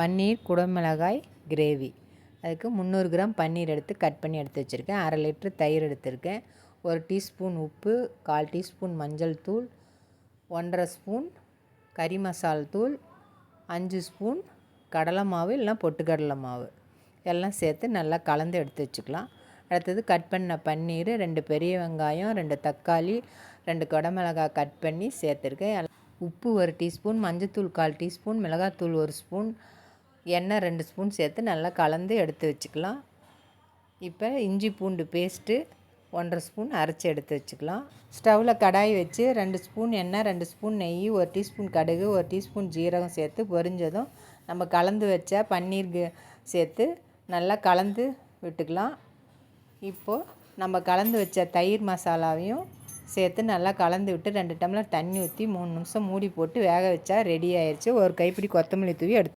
பன்னீர் குடமிளகாய் gravy அதுக்கு முந்நூறு gram பன்னீர் எடுத்து கட் பண்ணி எடுத்து வச்சுருக்கேன். அரை லிட்ரு தயிர் எடுத்திருக்கேன். ஒரு டீஸ்பூன் உப்பு கால் டீஸ்பூன் மஞ்சள் தூள் ஒன்றரை ஸ்பூன் கறி மசால் தூள் அஞ்சு ஸ்பூன் கடலை மாவு இல்லைனா பொட்டுக்கடலை மாவு. எல்லாம் சேர்த்து நல்லா கலந்து எடுத்து வச்சுக்கலாம். அடுத்தது கட் பண்ண பன்னீர் ரெண்டு பெரிய வெங்காயம் ரெண்டு தக்காளி ரெண்டு குடமிளகாய் கட் பண்ணி சேர்த்துருக்கேன். உப்பு ஒரு டீஸ்பூன் மஞ்சத்தூள் கால் டீஸ்பூன் மிளகாத்தூள் ஒரு ஸ்பூன் எண்ணெய் ரெண்டு ஸ்பூன் சேர்த்து நல்லா கலந்து எடுத்து வச்சுக்கலாம். இப்போ இஞ்சி பூண்டு பேஸ்ட்டு ஒன்றரை ஸ்பூன் அரைச்சி எடுத்து வச்சுக்கலாம். ஸ்டவ்வில் கடாய் வச்சு ரெண்டு ஸ்பூன் எண்ணெய் ரெண்டு ஸ்பூன் நெய் ஒரு டீஸ்பூன் கடுகு ஒரு டீஸ்பூன் ஜீரகம் சேர்த்து பொரிஞ்சதும் நம்ம கலந்து வச்ச பன்னீர் சேர்த்து நல்லா கலந்து விட்டுக்கலாம். இப்போது நம்ம கலந்து வச்ச தயிர் மசாலாவையும் சேர்த்து நல்லா கலந்து விட்டு ரெண்டு டம்ளர் தண்ணி ஊற்றி மூணு நிமிஷம் மூடி போட்டு வேக வச்சா ரெடி ஆயிடுச்சு ஒரு கைப்பிடி கொத்தமல்லி தூவி எடுத்து